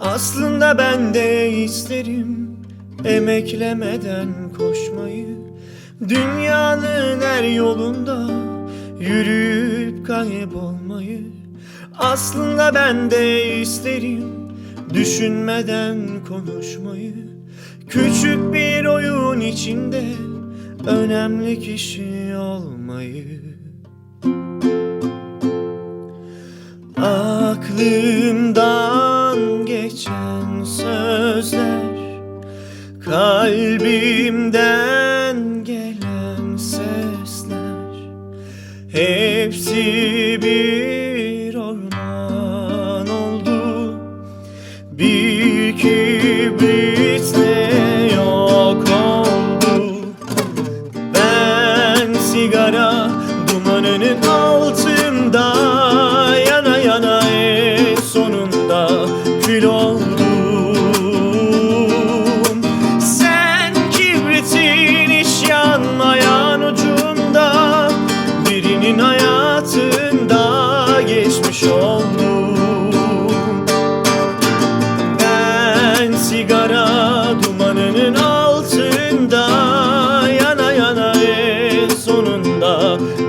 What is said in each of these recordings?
Aslında ben de isterim emeklemeden koşmayı. Dünyanın her yolunda yürüyüp kaybolmayı. Aslında ben de isterim düşünmeden konuşmayı. Küçük bir oyun içinde önemli kişi olmayı. Aklımdan geçen sözler Kalbimden gelen sesler. Hepsi bir orman oldu Bir kibritle yok oldu. Ben sigara dumanının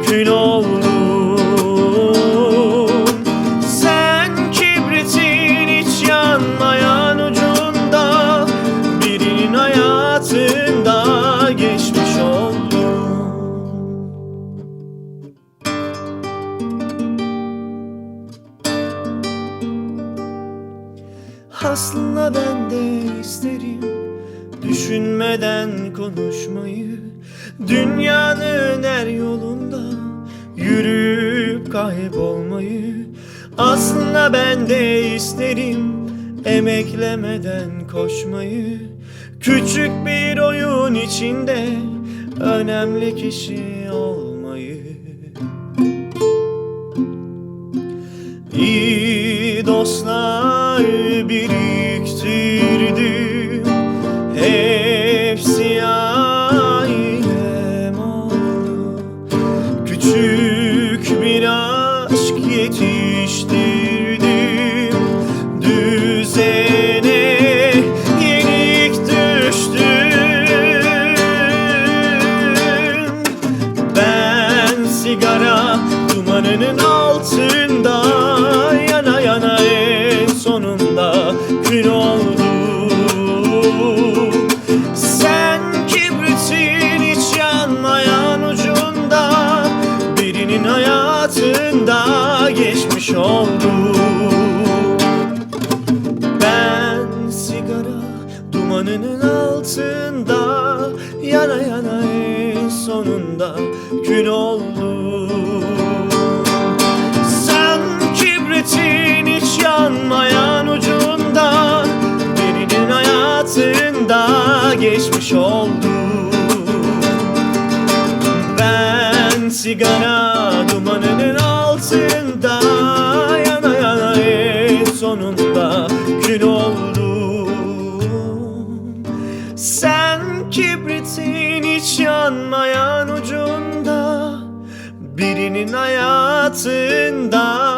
kül oldum Sen kibritin hiç yanmayan ucunda Birinin hayatında geçmiş oldum Aslında ben de isterim Düşünmeden konuşmayı. Dünyanın her kaybolmayı. Aslında ben de isterim Emeklemeden koşmayı. Küçük bir oyun içinde Önemli kişi olmayı. İyi dostlar biriktirdim Hepsi ailem oldu. Küçük Düzene yenik düştüm. Ben sigara dumanının altında Yana yana en sonunda oldum oldum ben sigara dumanının altında Yana yana en sonunda kül oldum. Sen kibritin hiç yanmayan ucunda Birinin hayatında geçmiş oldum ben sigara Birinin hayatında